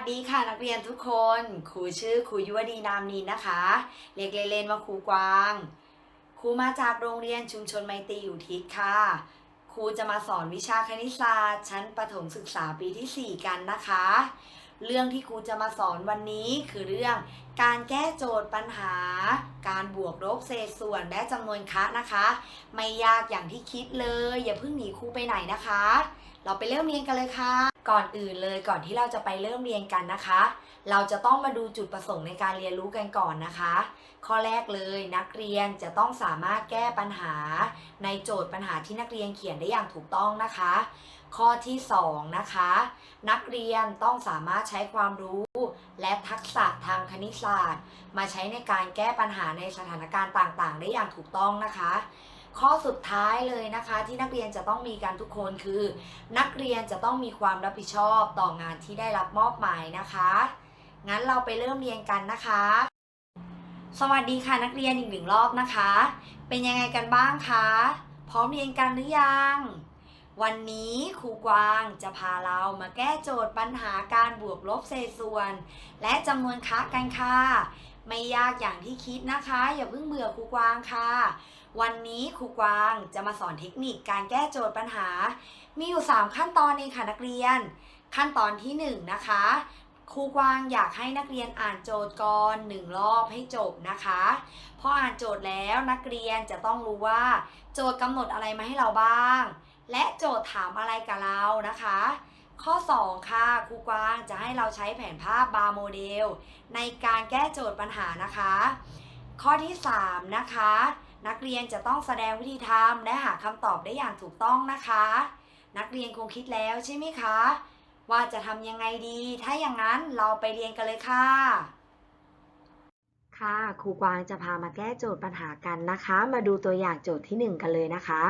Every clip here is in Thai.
สดีค่ะนักเรียนทุกคนครูชื่อครูยุวดีนามนินนะคะ เรียกเล่นๆว่าครูกวางครูมาจากโรงเรียนชุมชนไมตรีอยู่ทิศค่ะครูจะมาสอนวิชาคณิตศาสตร์ ชั้นประถมศึกษาปีที่ 4 กันนะคะ เรื่องที่ครูจะมาสอนวันนี้คือเรื่อง การแก้โจทย์ปัญหา การบวกลบเศษส่วนและจำนวนคะนะคะ ไม่ยากอย่างที่คิดเลย อย่าเพิ่งหนีครูไปไหนนะคะ เราไปเริ่มเรียนกันเลยค่ะ ก่อนอื่นเลยก่อนที่เราจะไปเริ่มเรียนกันนะคะ เราจะต้องมาดูจุดประสงค์ในการเรียนรู้กันก่อนนะคะ ข้อแรกเลยนักเรียนจะต้องสามารถแก้ปัญหา ในโจทย์ปัญหาที่นักเรียนเขียนได้อย่างถูกต้องนะคะ ข้อที่สองนะคะ นักเรียนต้องสามารถใช้ความรู้และทักษะทางคณิตศาสตร์ มาใช้ในการแก้ปัญหาในสถานการณ์ต่างๆ ได้อย่างถูกต้องนะคะ ข้อสุดท้ายเลยนะคะ ที่นักเรียนจะต้องมีกันทุกคนคือ นักเรียนจะต้องมีความรับผิดชอบต่องานที่ได้รับมอบหมายนะคะ งั้นเราไปเริ่มเรียนกันนะคะ สวัสดีค่ะนักเรียนอีกหนึ่งรอบนะคะ เป็นยังไงกันบ้างคะ พร้อมเรียนกันหรือยังวันนี้ครูกวางจะพาเรามาแก้โจทย์ปัญหาการบวกลบเศษส่วน และจำนวนคะกันค่ะ ไม่ยากอย่างที่คิดนะคะ อย่าเพิ่งเบื่อครูกวางค่ะ วันนี้ครูกวางจะมาสอนเทคนิคการแก้โจทย์ปัญหา มีอยู่ 3 ขั้นตอนเองค่ะนักเรียน ขั้นตอนที่ 1 นะคะครูกวางอยากให้นักเรียนอ่านโจทย์ก่อนหนึ่งรอบให้จบนะคะพออ่านโจทย์แล้วนักเรียนจะต้องรู้ว่า โจทย์กำหนดอะไรมาให้เราบ้าง และโจทย์ถามอะไรกับเรานะคะ ข้อ 2 ค่ะครูกวางจะให้เราใช้แผนภาพบาร์โมเดล ในการแก้โจทย์ปัญหานะคะ ข้อที่ 3 นะคะ นักเรียนจะต้องแสดงวิธีทำและหาคำตอบได้อย่างถูกต้องนะคะ นักเรียนคงคิดแล้วใช่ไหมคะ ว่าจะทำยังไงดี ถ้าอย่างนั้นเราไปเรียนกันเลยค่ะค่ะครูกวางจะพามาแก้โจทย์ปัญหากันนะคะ มาดูตัวอย่างโจทย์ที่ 1 กันเลยนะคะ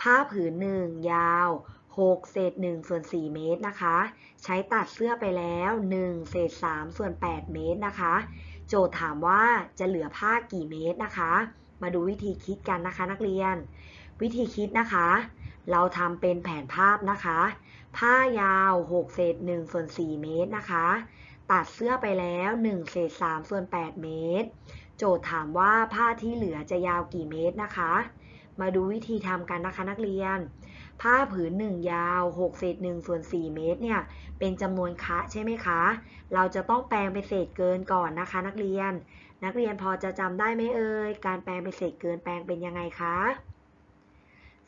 ผ้าผืนหนึ่งยาว 6 เศษ 1 ส่วน 4 เมตรนะคะ ใช้ตัดเสื้อไปแล้ว 1 เศษ 3 ส่วน 8 เมตรนะคะ โจทย์ถามว่าจะเหลือผ้ากี่เมตรนะคะ มาดูวิธีคิดกันนะคะนักเรียน วิธีคิดนะคะ เราทำเป็นแผนภาพนะคะ ผ้ายาว 6 เศษ 1 ส่วน 4 เมตรนะคะ ตัดเสื้อไปแล้ว 1 เศษ 3 ส่วน 8 เมตร โจทย์ถามว่าผ้าที่เหลือจะยาวกี่เมตรนะคะ มาดูวิธีทำกันนะคะนักเรียน ผ้าผืนหนึ่งยาว6เศษ1ส่วน4เมตรเนี่ยเป็นจำนวนคะใช่ไหมคะ เราจะต้องแปลงเปเศษเกินก่อนนะคะ นักเรียน นักเรียนพอจะจำได้ไหมเอ่ยการแปลงเปเศษเกินแปลงเป็นยังไงคะ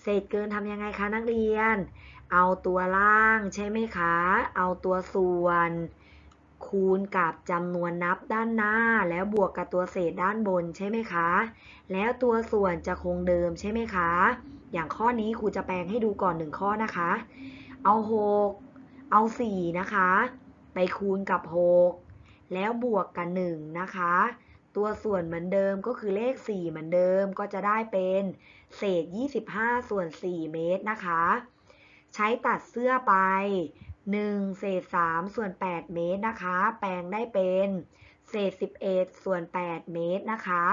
เศษเกินทำยังไงคะนักเรียน เอาตัวล่างใช่ไหมคะ เอาตัวส่วน คูณกับจำนวนนับด้านหน้า แล้วบวกกับตัวเศษด้านบนใช่ไหมคะ แล้วตัวส่วนจะคงเดิมใช่ไหมคะ อย่างข้อนี้ครูจะแปลงให้ดูก่อนหนึ่งข้อนะคะ เอา 6 เอา 4 นะคะ ไปคูณกับ 6 แล้วบวกกับ 1 นะคะ ตัวส่วนเหมือนเดิมก็คือเลข 4 เหมือนเดิมก็จะได้เป็นเศษ 25 ส่วน 4 เมตรนะคะ ใช้ตัดเสื้อไป 1เศษ3ส่วน 8 เมตรนะคะ แปลงได้เป็นเศษ 11 ส่วน 8 เมตรนะคะ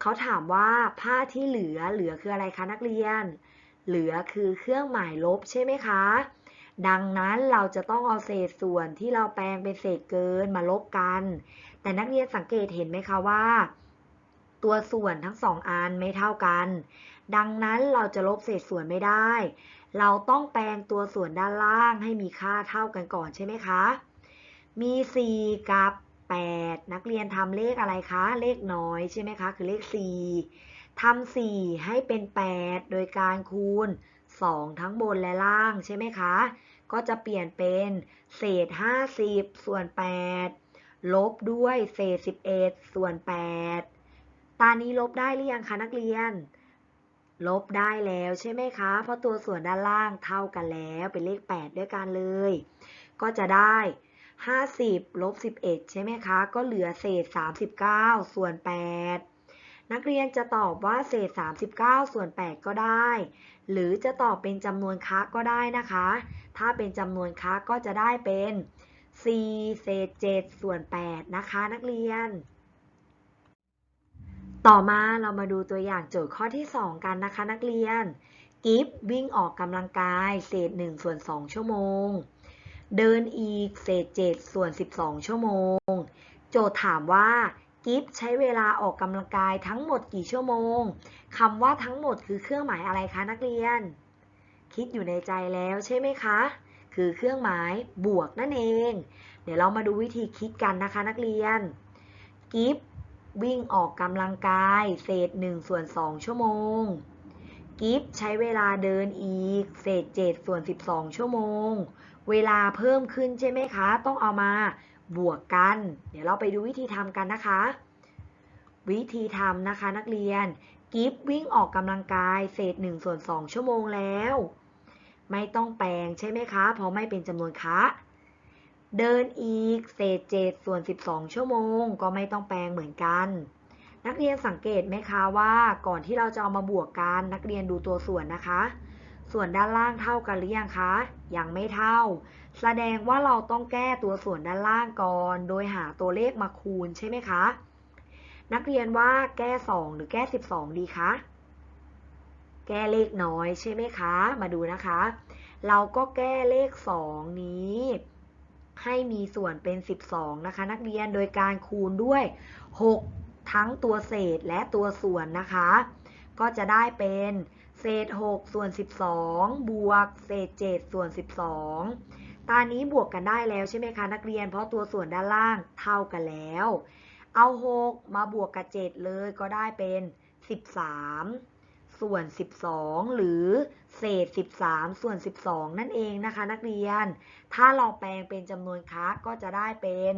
เขาถามว่าผ้าที่เหลือเหลือคืออะไรคะนักเรียน เหลือคือเครื่องหมายลบใช่ไหมคะ ดังนั้นเราจะต้องเอาเศษส่วนที่เราแปลงเป็นเศษเกินมาลบกัน แต่นักเรียนสังเกตเห็นไหมคะว่า ตัวส่วนทั้งสองอันไม่เท่ากัน ดังนั้นเราจะลบเศษส่วนไม่ได้ เราต้องแปลงตัวส่วนด้านล่างให้มีค่าเท่ากันก่อนใช่ไหมคะ มี 4 กับ 8 นักเรียนทำเลขอะไรคะ เลขน้อยใช่ไหมคะ คือเลข 4ทำ4ให้เป็น 8 โดยการคูณ 2 ทั้งบนและล่างใช่ไหมคะ ก็จะเปลี่ยนเป็นเศษ 50 ส่วน 8 ลบด้วยเศษ 11 ส่วน 8 ตานี้ลบได้หรือยังคะนักเรียน ลบได้แล้วใช่ไหมคะ เพราะตัวส่วนด้านล่างเท่ากันแล้วเป็นเลข 8 ด้วยกันเลย ก็จะได้ 50ลบ11 ใช่ไหมคะ ก็เหลือเศษ 39 ส่วน 8 นักเรียนจะตอบว่าเศษ 39 ส่วน 8 ก็ได้ หรือจะตอบเป็นจำนวนคะก็ได้นะคะ ถ้าเป็นจำนวนคะก็จะได้เป็น4เศษ7ส่วน 8 นะคะ นักเรียน ต่อมาเรามาดูตัวอย่างโจทย์ข้อที่ 2 กันนะคะนักเรียน กิฟวิ่งออกกำลังกาย เศษ1ส่วน2ชั่วโมง เดินอีกเศษ7ส่วน12 ชั่วโมง โจทย์ถามว่า กิฟใช้เวลาออกกำลังกายทั้งหมดกี่ชั่วโมงคำว่าทั้งหมดคือเครื่องหมายอะไรคะนักเรียน คิดอยู่ในใจแล้วใช่ไหมคะ คือเครื่องหมายบวกนั่นเอง เดี๋ยวเรามาดูวิธีคิดกันนะคะนักเรียน กิฟ วิ่งออกกำลังกาย เศษ1ส่วน2ชั่วโมง กิฟใช้เวลาเดินอีก เศษ7ส่วน12 ชั่วโมง เวลาเพิ่มขึ้นใช่ไหมคะ ต้องเอามาบวกกัน เดี๋ยวเราไปดูวิธีทำกันนะคะ วิธีทำนะคะนักเรียน กิฟวิ่งออกกำลังกาย เศษ1ส่วน2ชั่วโมงแล้ว ไม่ต้องแปลงใช่ไหมคะ เพราะไม่เป็นจำนวนคะ เดินอีกเศษ7ส่วน 12 ชั่วโมง ก็ไม่ต้องแปลงเหมือนกัน นักเรียนสังเกตไหมคะว่าก่อนที่เราจะเอามาบวกกันนักเรียนดูตัวส่วนนะคะ ส่วนด้านล่างเท่ากันหรือยังคะยังไม่เท่า แสดงว่าเราต้องแก้ตัวส่วนด้านล่างก่อน โดยหาตัวเลขมาคูณใช่ไหมคะ นักเรียนว่าแก้ 2 หรือแก้ 12 ดีคะแก้เลขน้อยใช่ไหมคะ มาดูนะคะ เราก็แก้เลข 2 นี้ ให้มีส่วนเป็น 12 นะคะ นักเรียนโดยการคูณด้วย 6 ทั้งตัวเศษและตัวส่วนนะคะ ก็จะได้เป็นเศษ 6 ส่วน 12 บวก เศษ 7 ส่วน 12 ตอนนี้บวกกันได้แล้วใช่ไหมคะ นักเรียน เพราะตัวส่วนด้านล่างเท่ากันแล้ว เอา 6 มาบวกกับ 7 เลยก็ได้เป็น 13 ส่วน 12 หรือเศษ 13 ส่วน 12 นั่นเองนะคะ นักเรียน ถ้าเราแปลงเป็นจำนวนคะก็จะได้เป็น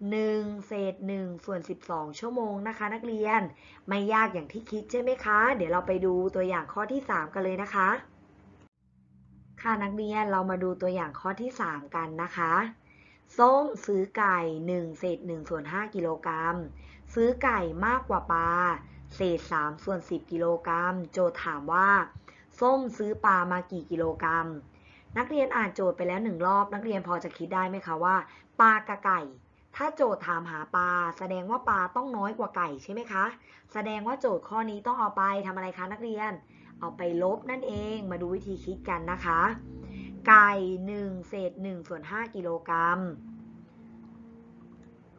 1 เศษ 1 ส่วน 12 ชั่วโมงนะคะ นักเรียน ไม่ยากอย่างที่คิดใช่ไหมคะ เดี๋ยวเราไปดูตัวอย่างข้อที่ 3 กันเลยนะคะ ค่ะนักเรียนเรามาดูตัวอย่างข้อที่ 3 กันนะคะส้มซื้อไก่ 1 เศษ 1 ส่วน 5 กิโลกรัม ซื้อไก่มากกว่าปลา เศษ3ส่วน 10 กิโลกรัม โจทย์ถามว่า ส้มซื้อปลามากี่กิโลกรัม นักเรียนอ่านโจทย์ไปแล้วหนึ่งรอบ นักเรียนพอจะคิดได้ไหมคะว่าปลากับไก่ ถ้าโจทย์ถามหาปลา แสดงว่าปลาต้องน้อยกว่าไก่ใช่ไหมคะ แสดงว่าโจทย์ข้อนี้ต้องเอาไปทำอะไรคะนักเรียน เอาไปลบนั่นเอง มาดูวิธีคิดกันนะคะ ไก่1เศษ1ส่วน5กิโลกรัม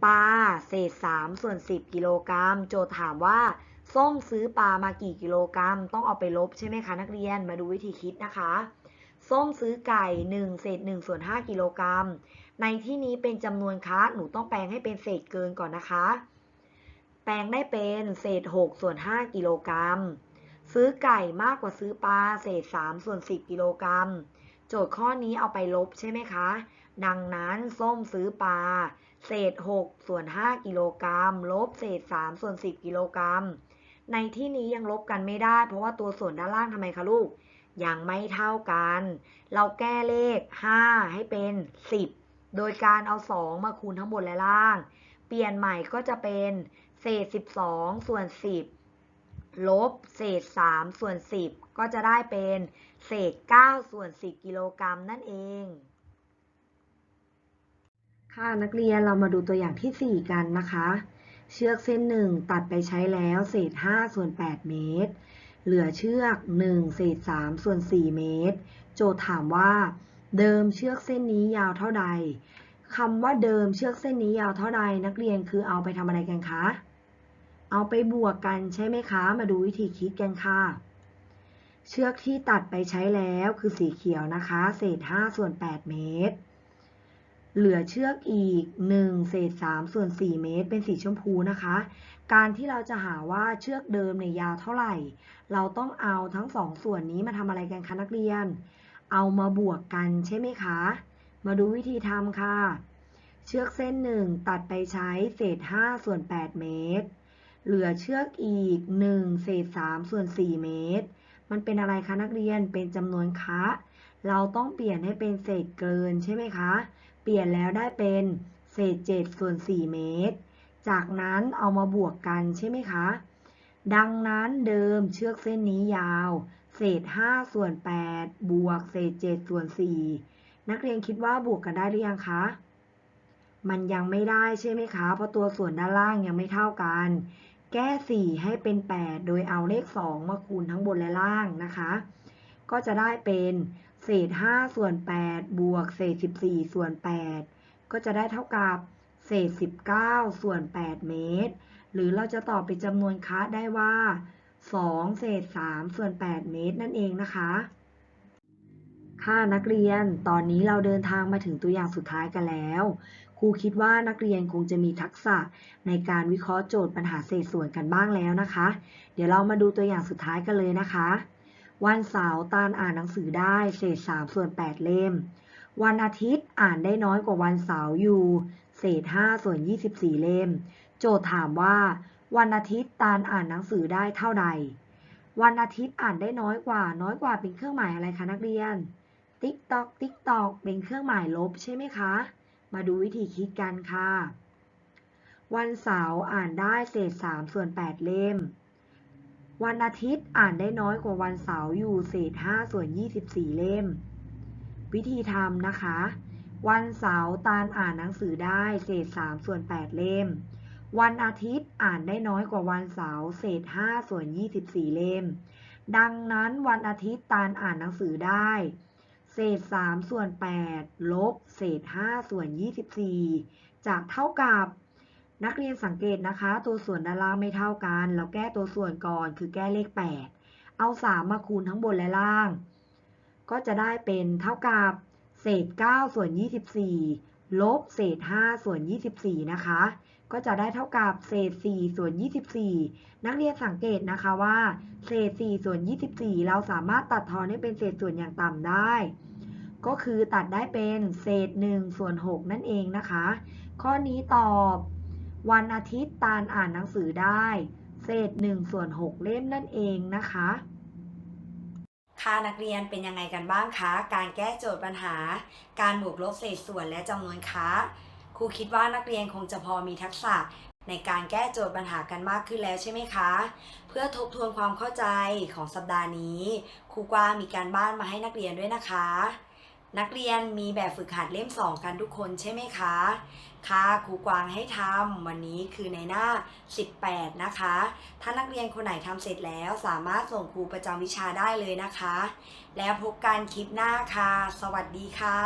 ปลาเศษ3ส่วน 10 กิโลกรัม โจทย์ถามว่า ส้มซื้อปลามากี่กิโลกรัม ต้องเอาไปลบใช่ไหมคะนักเรียนมาดูวิธีคิดนะคะ ส้มซื้อไก่1เศษ1ส่วน5กิโลกรัม ในที่นี้เป็นจำนวนคะหนูต้องแปลงให้เป็นเศษเกินก่อนนะคะ แปลงได้เป็นเศษ6ส่วน5กิโลกรัม ซื้อไก่มากกว่าซื้อปลาเศษ3ส่วน10กิโลกรัม โจทย์ข้อนี้เอาไปลบใช่ไหมคะ ดังนั้นส้มซื้อปลาเศษ6ส่วน5กิโลกรัมลบเศษ3ส่วน10กิโลกรัม ในที่นี้ยังลบกันไม่ได้ เพราะว่าตัวส่วนด้านล่างทำไมคะลูก ยังไม่เท่ากัน เราแก้เลข 5 ให้เป็น 10 โดยการเอา 2 มาคูณทั้งบนและล่าง เปลี่ยนใหม่ก็จะเป็นเศษ 12 ส่วน 10 ลบเศษ 3 ส่วน 10 ก็จะได้เป็นเศษ 9 ส่วน 10 กิโลกรัมนั่นเองค่ะนักเรียนเรามาดูตัวอย่างที่ 4 กันนะคะ เชือกเส้น1ตัดไปใช้แล้วเศษ5ส่วน8เมตร เหลือเชือก1เศษ3ส่วน4เมตร โจทย์ถามว่า เดิมเชือกเส้นนี้ยาวเท่าใดคำว่าเดิมเชือกเส้นนี้ยาวเท่าใดนักเรียนคือเอาไปทำอะไรกันคะ เอาไปบวกกันใช่ไหมคะ มาดูวิธีคิดกันค่ะ เชือกที่ตัดไปใช้แล้วคือสีเขียวนะคะ เศษ5ส่วน8เมตร เหลือเชือกอีก1เศษ3ส่วน4เมตรเป็นสีชมพูนะคะ การที่เราจะหาว่าเชือกเดิมเนี่ยาวเท่าไหร่ เราต้องเอาทั้งสองส่วนนี้มาทำอะไรกันคะนักเรียน เอามาบวกกันใช่ไหมคะ มาดูวิธีทำค่ะ เชือกเส้น1ตัดไปใช้เศษ5ส่วน8เมตร เหลือเชือกอีก1เศษ3ส่วน4เมตร มันเป็นอะไรคะนักเรียน เป็นจำนวนคะ เราต้องเปลี่ยนให้เป็นเศษเกินใช่ไหมคะ เปลี่ยนแล้วได้เป็นเศษ7ส่วน4เมตร จากนั้นเอามาบวกกันใช่ไหมคะ ดังนั้นเดิมเชือกเส้นนี้ยาว เศษ5ส่วน8บวกเศษ7ส่วน4นักเรียนคิดว่าบวกกันได้หรือยังคะ มันยังไม่ได้ใช่ไหมคะ เพราะตัวส่วนด้านล่างยังไม่เท่ากัน แก้ 4 ให้เป็น 8 โดยเอาเลข 2 มาคูณทั้งบนและล่างนะคะ ก็จะได้เป็น เศษ 5 ส่วน 8 บวก เศษ 14 ส่วน 8 ก็จะได้เท่ากับเศษ 19 ส่วน 8 เมตร หรือเราจะตอบเป็นจำนวนคะได้ว่า 2 เศษ 3 ส่วน 8 เมตรนั่นเองนะคะ ค่ะนักเรียน ตอนนี้เราเดินทางมาถึงตัวอย่างสุดท้ายกันแล้ว ครูคิดว่านักเรียนคงจะมีทักษะในการวิเคราะห์โจทย์ปัญหาเศษส่วนกันบ้างแล้วนะคะ เดี๋ยวเรามาดูตัวอย่างสุดท้ายกันเลยนะคะ วันเสาร์ตาลอ่านหนังสือได้เศษ3ส่วน8เล่ม วันอาทิตย์อ่านได้น้อยกว่าวันเสาร์อยู่ เศษ5ส่วน24เล่ม โจทย์ถามว่า วันอาทิตย์ตาลอ่านหนังสือได้เท่าใด วันอาทิตย์อ่านได้น้อยกว่า น้อยกว่าเป็นเครื่องหมายอะไรคะนักเรียน ติ๊กตอกติ๊กตอกเป็นเครื่องหมายลบใช่ไหมคะ มาดูวิธีคิดกันค่ะ วันเสาร์อ่านได้เศษ3ส่วน8เล่ม วันอาทิตย์อ่านได้น้อยกว่าวันเสาร์อยู่เศษ5ส่วน 24 เล่ม วิธีทำนะคะ วันเสาร์ตาลอ่านหนังสือได้เศษ3ส่วน 8 เล่ม วันอาทิตย์อ่านได้น้อยกว่าวันเสาร์เศษ5ส่วน 24 เล่ม ดังนั้นวันอาทิตย์ตาลอ่านหนังสือได้ เศษ3ส่วน 8 ลบ เศษ5ส่วน 24 จะเท่ากับ นักเรียนสังเกตนะคะ ตัวส่วนด้านล่างไม่เท่ากัน เราแก้ตัวส่วนก่อนคือแก้เลข 8 เอา 3 มาคูณทั้งบนและล่าง ก็จะได้เป็นเท่ากับเศษ 9 ส่วน 24 ลบเศษ 5 ส่วน 24 นะคะ ก็จะได้เท่ากับเศษ 4 ส่วน 24 นักเรียนสังเกตนะคะว่า เศษ 4 ส่วน 24 เราสามารถตัดทอนให้เป็นเศษส่วนอย่างต่ำได้ ก็คือตัดได้เป็นเศษ 1 ส่วน 6 นั่นเองนะคะ ข้อนี้ตอบ วันอาทิตย์ตาลอ่านหนังสือได้ เศษ1ส่วน6เล่มนั่นเองนะคะค่ะนักเรียนเป็นยังไงกันบ้างคะ การแก้โจทย์ปัญหา การบวกลบเศษส่วนและจำนวนคะครูคิดว่านักเรียนคงจะพอมีทักษะในการแก้โจทย์ปัญหากันมากขึ้นแล้วใช่ไหมคะ เพื่อทบทวนความเข้าใจของสัปดาห์นี้ครูกวางมีการบ้านมาให้นักเรียนด้วยนะคะ นักเรียนมีแบบฝึกหัดเล่มสองกันทุกคนใช่ไหมคะ ค่ะครูกวางให้ทำวันนี้คือในหน้า 18 นะคะ ถ้านักเรียนคนไหนทำเสร็จแล้วสามารถส่งครูประจำวิชาได้เลยนะคะ แล้วพบกันคลิปหน้าค่ะ สวัสดีค่ะ